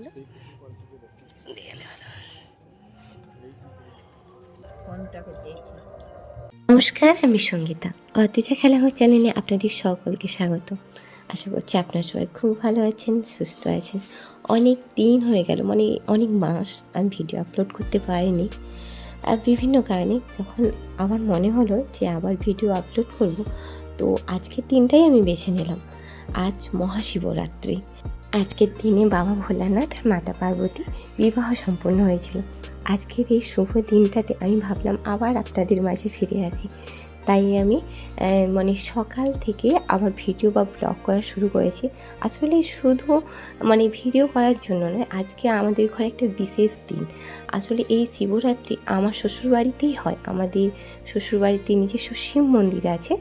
এগুলো নমস্কার, আমি সঙ্গীতা। অদ্রিজা খেলা হয় চ্যানেলে আপনাদের সকলকে স্বাগত। আশা করছি আপনারা সবাই খুব ভালো আছেন, সুস্থ আছেন। অনেক দিন হয়ে গেল মানে অনেক মাস আমি ভিডিও আপলোড করতে পারিনি। আর বিভিন্ন কারণে যখন আমার মনে হলো যে আবার ভিডিও আপলোড করব, তো আজকের দিনটাই আমি বেছে নিলাম। আজ মহাশিবরাত্রি। আজকের দিনে বাবা ভোলানাথ আর মাতা পার্বতী বিবাহ সম্পন্ন হয়েছিল। আজকের এই শুভ দিনটাতে আমি ভাবলাম আবার আপনাদের মাঝে ফিরে আসি। তাই আমি মানে সকাল থেকে আবার ভিডিও বা ব্লগ করা শুরু করেছি। আসলে শুধু মানে ভিডিও করার জন্য নয়, আজকে আমাদের ঘরে একটা বিশেষ দিন। আসলে এই শিবরাত্রি আমার শ্বশুরবাড়িতেই হয়। আমাদের শ্বশুরবাড়িতে নিজস্ব শিব মন্দির আছে।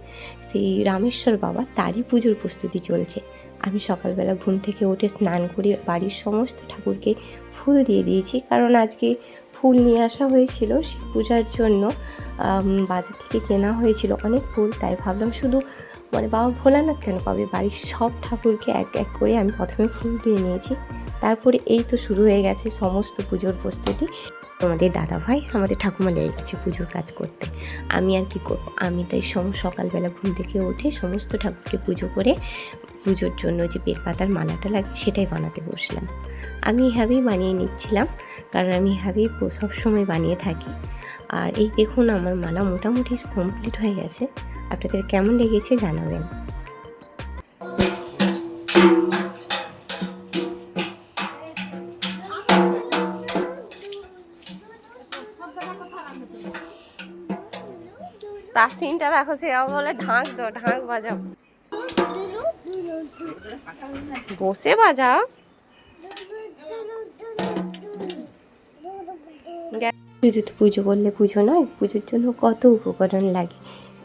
সেই রামেশ্বর বাবা তারই পুজোর প্রস্তুতি চলছে। আমি সকালবেলা ঘুম থেকে উঠে স্নান করে বাড়ির সমস্ত ঠাকুরকে ফুল দিয়ে দিয়েছি। কারণ আজকে ফুল নিয়ে আসা হয়েছিল শিব পূজার জন্য। বাজার থেকে কেনা হয়েছিল অনেক ফুল, তাই ভাবলাম শুধু মানে বাবা ভোলানাথ কেন পাবে? বাড়ির সব ঠাকুরকে এক এক করে আমি প্রথমে ফুল দিয়ে নিয়েছি। তারপরে এই তো শুরু হয়ে গেছে সমস্ত পুজোর প্রস্তুতি। আমাদের দাদা ভাই আমাদের ঠাকুমা লেগে গেছে পুজোর কাজ করতে। আমি আর কি করব? আমি তাই সম, সকালবেলা ঘুম থেকে উঠে সমস্ত ঠাকুরকে পুজো করে পুজোর জন্য যে বেলপাতার মালাটা লাগে সেটাই বানাতে বসলাম। আমি এভাবেই বানিয়ে নিচ্ছিলাম কারণ আমি এভাবেই সবসময় বানিয়ে থাকি। আর এই দেখুন আমার মালা মোটামুটি কমপ্লিট হয়ে গেছে। আপনাদের কেমন লেগেছে জানাবেন। তার সিনটা দেখো, সে বলে, ঢাক দো, ঢাক বাজাও। বসে বাজাও। শুধু তো পুজো করলে পুজো নয়, পুজোর জন্য কত উপকরণ লাগে।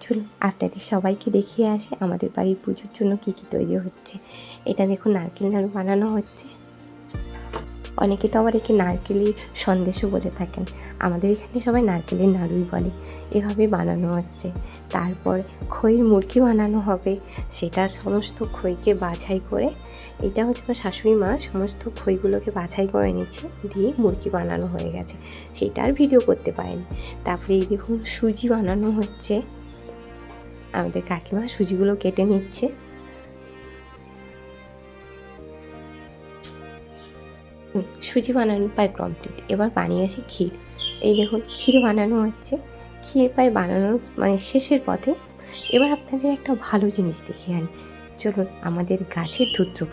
চলুন, আপনাদের সবাইকে দেখিয়ে আসে আমাদের বাড়ির পুজোর জন্য কী কী তৈরি হচ্ছে। এটা দেখুন, নারকেল নাড়ু বানানো হচ্ছে। অনেকে তো আবার একে নারকেলের সন্দেশও বলে থাকেন। আমাদের এখানে সবাই নারকেলের নাড়ুই বলে। এভাবে বানানো হচ্ছে। তারপর খইয়ের মুরগি বানানো হবে। সেটা সমস্ত খইকে বাছাই করে, এটা হচ্ছে আমার শাশুড়ি মা সমস্ত খইগুলোকে বাছাই করে নিচ্ছে দিয়ে মুরগি বানানো হয়ে গেছে। সেটা আর ভিডিও করতে পারেনি। তারপরে এই দেখুন সুজি বানানো হচ্ছে। আমাদের কাকিমা সুজিগুলো কেটে নিচ্ছে। সুজি বানানো প্রায় কমপ্লিট এবার বানিয়ে আসি ক্ষীর। এই দেখুন, ক্ষীর বানানো হচ্ছে। ক্ষীর প্রায় বানানোর মানে শেষের পথে। এবার আপনাদের একটা ভালো জিনিস দেখিয়ে আনি। চলুন, আমাদের গাছের ধুত্র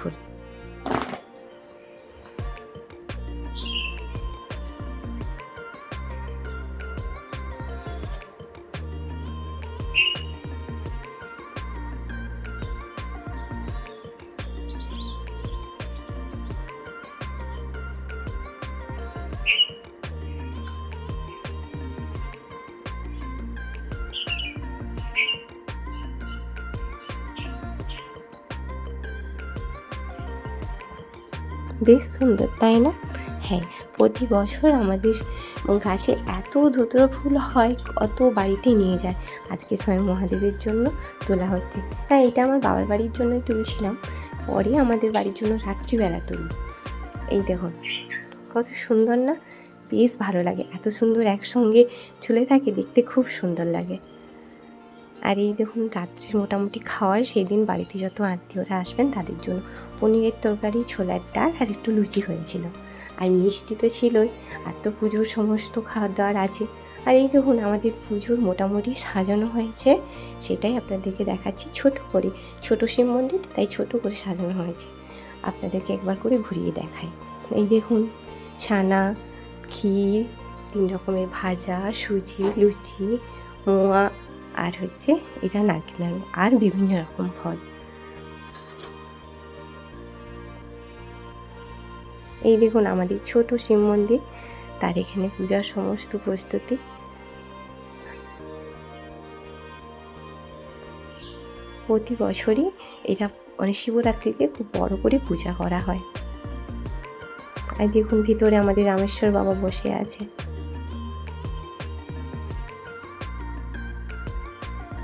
বেশ সুন্দর, তাই না? হ্যাঁ প্রতি বছর আমাদের গাছে এত ধুতর ফুল হয় কত বাড়িতে নিয়ে যায়। আজকে স্বয়ং মহাদেবের জন্য তোলা হচ্ছে। হ্যাঁ এটা আমার বাবার বাড়ির জন্যই তুলছিলাম। পরে আমাদের বাড়ির জন্য রাত্রিবেলা তুলি এই দেখুন কত সুন্দর না? বেশ ভালো লাগে। এত সুন্দর একসঙ্গে ঝুলে থাকে, দেখতে খুব সুন্দর লাগে। আর এই দেখুন, রাত্রির মোটামুটি খাওয়ার সেই দিন বাড়িতে যত আত্মীয়রা আসবেন তাদের জন্য পনিরের তরকারি, ছোলার ডাল আর একটু লুচি হয়েছিল। আর মিষ্টি তো ছিলই, আর তো পুজোর সমস্ত খাওয়া দাওয়ার আছে। আর এই দেখুন, আমাদের পুজোর মোটামুটি সাজানো হয়েছে, সেটাই আপনাদেরকে দেখাচ্ছি ছোট করে। ছোট শিব মন্দির, তাই ছোট করে সাজানো হয়েছে। আপনাদেরকে একবার করে ঘুরিয়ে দেখাই। এই দেখুন, ছানা, ক্ষীর, তিন রকমের ভাজা, সুজি, লুচি, মোয়া আর হচ্ছে এটা নারকেল নাড়ু আর বিভিন্ন রকম ফল। এই দেখুন আমাদের ছোট শিব মন্দির, তার এখানে পূজার সমস্ত প্রস্তুতি। প্রতি বছরই এটা মানে শিবরাত্রিতে খুব বড় করে পূজা করা হয়। আর দেখুন ভিতরে আমাদের রামেশ্বর বাবা বসে আছে।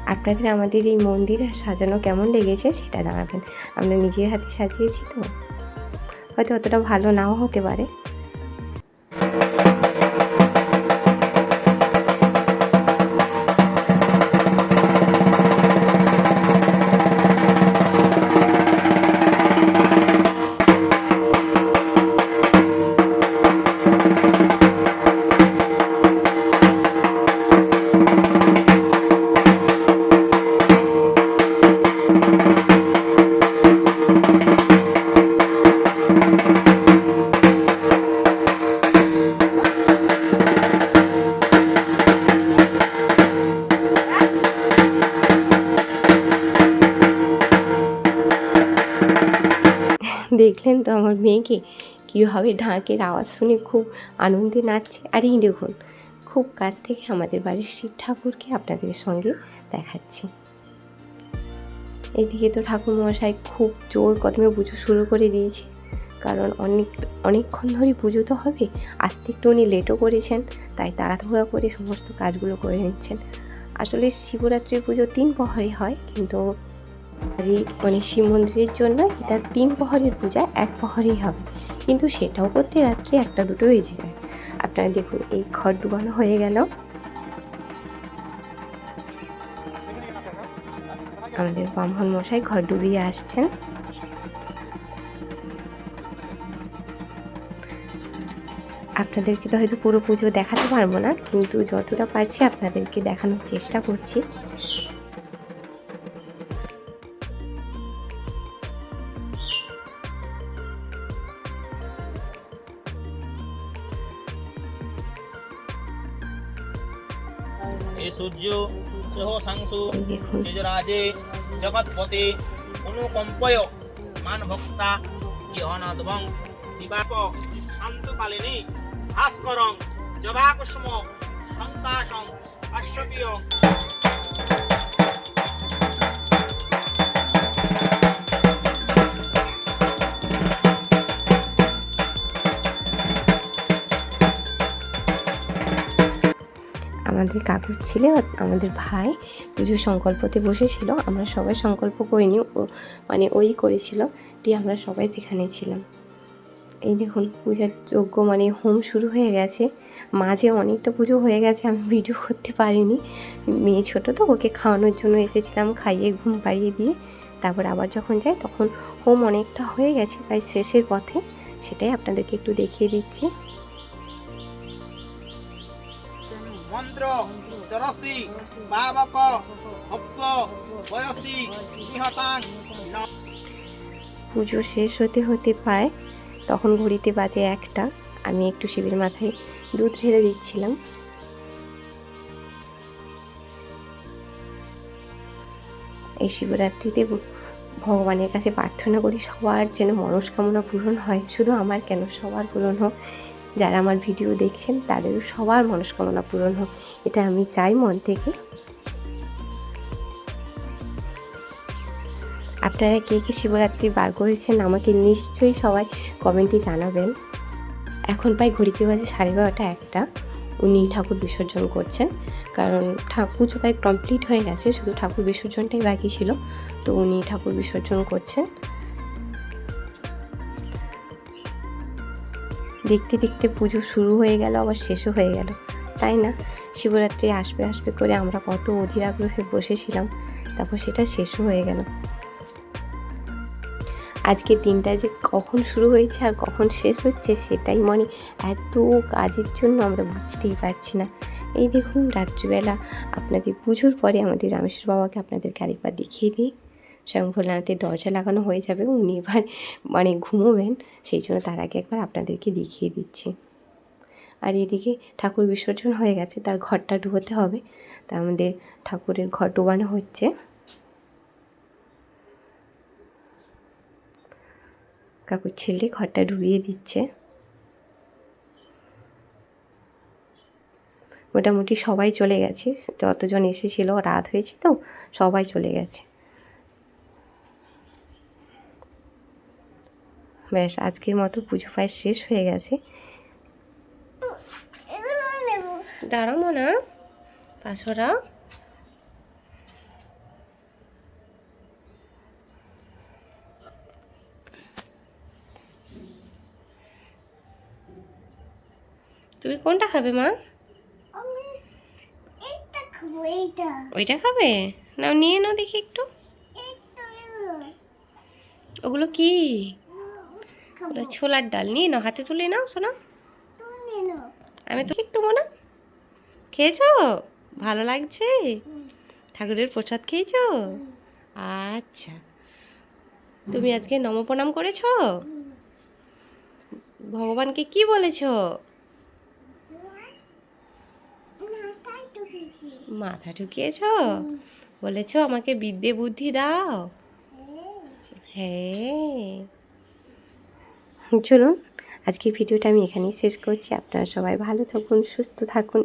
আপনাদের আমাদের এই মন্দির সাজানো কেমন লেগেছে সেটা জানাবেন। আমরা নিজের হাতে সাজিয়েছি তো। হয়তো অতটা ভালো নাও হতে পারে। দেখলেন তো আমার মেয়েকে। কীভাবে ঢাকের আওয়াজ শুনে খুব আনন্দে নাচছে। আর এই দেখুন, খুব কাছ থেকে আমাদের বাড়ির শিব ঠাকুরকে আপনাদের সঙ্গে দেখাচ্ছি। এদিকে তো ঠাকুর মশাই খুব জোর কদমে পুজো শুরু করে দিয়েছে। কারণ অনেক, অনেকক্ষণ ধরে পুজো তো হবে। আসতে একটু উনি লেটও করেছেন, তাই তাড়াহুড়া করে সমস্ত কাজগুলো করে নিচ্ছেন। আসলে শিবরাত্রির পুজো তিন প্রহরে হয়, কিন্তু এই মানে শিব মন্দিরের জন্য এটা তিন প্রহরের পূজা, এক প্রহরেই হবে। কিন্তু সেটাও করতে রাত্রি একটা দুটো বেজে যায়। আপনারা দেখুন, এই ঘর ডুবানো হয়ে গেল। আমাদের ব্রাহ্মণ মশাই ঘর ডুবিয়ে আসছেন। আপনাদেরকে তো হয়তো পুরো পুজো দেখাতে পারব না, কিন্তু যতটা পারছি আপনাদেরকে দেখানোর চেষ্টা করছি। এই সূর্য সহ সাংসু এই দেখুন নিজরাজে জগৎপতি, অনুকম্পয়, মান ভক্তা ইহনাদবং দিবাপ শান্তকালিনী ভাস্করং জবাকুষ্ম সন্তাসং কাশ্যপীয় আমাদের কাকুর ছেলে, আমাদের ভাই পুজোর সংকল্পতে বসেছিল, আমরা সবাই সংকল্প করিনি মানে ওই করেছিল, দিয়ে আমরা সবাই সেখানে ছিলাম। এই দেখুন, পূজার যজ্ঞ মানে হোম শুরু হয়ে গেছে। মাঝে অনেকটা পুজো হয়ে গেছে, আমি ভিডিও করতে পারিনি। মেয়ে ছোটো তো, ওকে খাওয়ানোর জন্য এসেছিলাম, খাইয়ে ঘুম পাড়িয়ে দিয়ে। তারপর আবার যখন যাই, তখন হোম অনেকটা হয়ে গেছে, প্রায় শেষের পথে। সেটাই আপনাদেরকে একটু দেখিয়ে দিচ্ছি। মন্ত্র, চরসি পাবক ভব্য বয়সী নিহতাং পুজো শেষ হতে হতে পায় তখন ঘড়িতে বাজে একটা। আমি একটু শিবের মাথায় দুধ ঢেলে দিচ্ছিলাম। এই শিবরাত্রিতে ভগবানের কাছে প্রার্থনা করি সবার যেন মনস্কামনা পূরণ হয়। শুধু আমার কেন? সবার পূরণ হোক। যারা আমার ভিডিও দেখছেন, তাদেরও সবার মনস্কামনা পূরণ হোক। এটা আমি চাই মন থেকে। আপনারা কে কে শিবরাত্রি বার করেছেন আমাকে নিশ্চয়ই সবাই কমেন্টে জানাবেন। এখন প্রায় ঘড়িতে বাজে সাড়ে বারোটা একটা। উনি ঠাকুর বিসর্জন করছেন। কারণ ঠাকুর প্রায় কমপ্লিট হয়ে গেছে, শুধু ঠাকুর বিসর্জনটাই বাকি ছিল। তো উনি ঠাকুর বিসর্জন করছেন। দেখতে দেখতে পুজো শুরু হয়ে গেল, আবার শেষও হয়ে গেল। তাই না? শিবরাত্রি আসবে আসবে করে আমরা কত অধীর আগ্রহে বসেছিলাম, তারপর সেটা শেষও হয়ে গেল। আজকে দিনটা যে কখন শুরু হয়েছে আর কখন শেষ হচ্ছে সেটাই মানে এত কাজের জন্য আমরা বুঝতেই পারছি না। এই দেখুন, রাত্রিবেলা আপনাদের পুজোর পরে আমাদের রামেশ্বর বাবাকে আপনাদেরকে আরেকবার দেখিয়ে দিই। স্বয়ং ভোলানাথের দরজা লাগানো হয়ে যাবে, উনি এবার মানে ঘুমোবেন। সেই জন্য তার আগে একবার আপনাদেরকে দেখিয়ে দিচ্ছি। আর এদিকে ঠাকুর বিসর্জন হয়ে গেছে, তার ঘরটা ডুবোতে হবে। তা আমাদের ঠাকুরের ঘর ডোবানো হচ্ছে। কাকুর ছেলে ঘরটা ডুবিয়ে দিচ্ছে। মোটামুটি সবাই চলে গেছে, যতজন এসেছিল, রাত হয়েছে তো, সবাই চলে গেছে। ব্যাস আজকের মতো পুজো পায় শেষ হয়ে গেছে। দাঁড়াও মনা তুমি কোনটা খাবে মা? ওইটা খাবে? না নিয়ে নাও দেখি একটু। ওগুলো কি? ছোলার ডাল নিয়ে নাও হাতে তুলে নাও শোনো। আমি তো একটু মনে খেয়েছো? ভালো লাগছে? ঠাকুরের প্রসাদ খেয়েছ? আচ্ছা। তুমি আজকে নমপ্রণাম করেছ? ভগবানকে কি বলেছ? মাথা ঢুকিয়েছো? বলেছ আমাকে বিদ্যে বুদ্ধি দাও। হ্যাঁ। চলুন আজকের ভিডিওটা আমি এখানেই শেষ করছি। আপনারা সবাই ভালো থাকুন সুস্থ থাকুন।